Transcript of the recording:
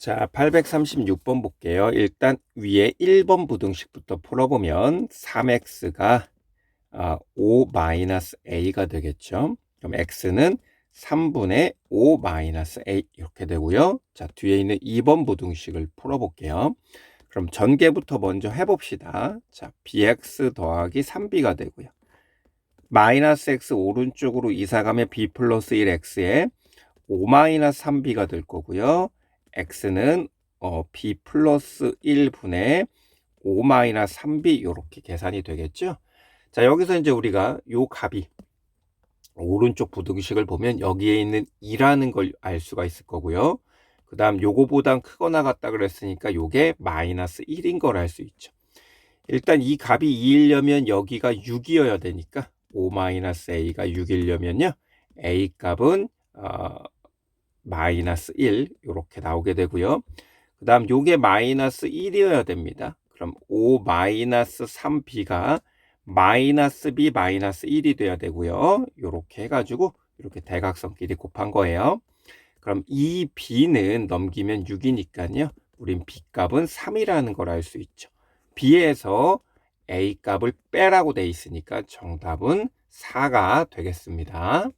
자, 836번 볼게요. 일단 위에 1번 부등식부터 풀어보면 3x가 5-a가 되겠죠. 그럼 x는 3분의 5-a 이렇게 되고요. 자, 뒤에 있는 2번 부등식을 풀어볼게요. 그럼 전개부터 먼저 해봅시다. 자, bx 더하기 3b가 되고요. 마이너스 x 오른쪽으로 이사가면 b 플러스 1x에 5 마이너스 3b가 될 거고요. X는 어, b 플러스 1분의 5 마이너스 3b 이렇게 계산이 되겠죠. 자 여기서 이제 우리가 요 값이 오른쪽 부등식을 보면 여기에 있는 2라는 걸 알 수가 있을 거고요. 그 다음 요거보단 크거나 같다 그랬으니까 요게 마이너스 1인 걸 알 수 있죠. 일단 이 값이 2이려면 여기가 6이어야 되니까 5 마이너스 a가 6이려면요. a 값은 어, 마이너스 1 이렇게 나오게 되고요. 그 다음 요게 마이너스 1이어야 됩니다. 그럼 5 마이너스 3b가 마이너스 b 마이너스 1이 돼야 되고요. 이렇게 해가지고 이렇게 대각선끼리 곱한 거예요. 그럼 이 b는 넘기면 6이니까요. 우린 b 값은 3이라는 걸 알 수 있죠. b에서 a 값을 빼라고 돼 있으니까 정답은 4가 되겠습니다.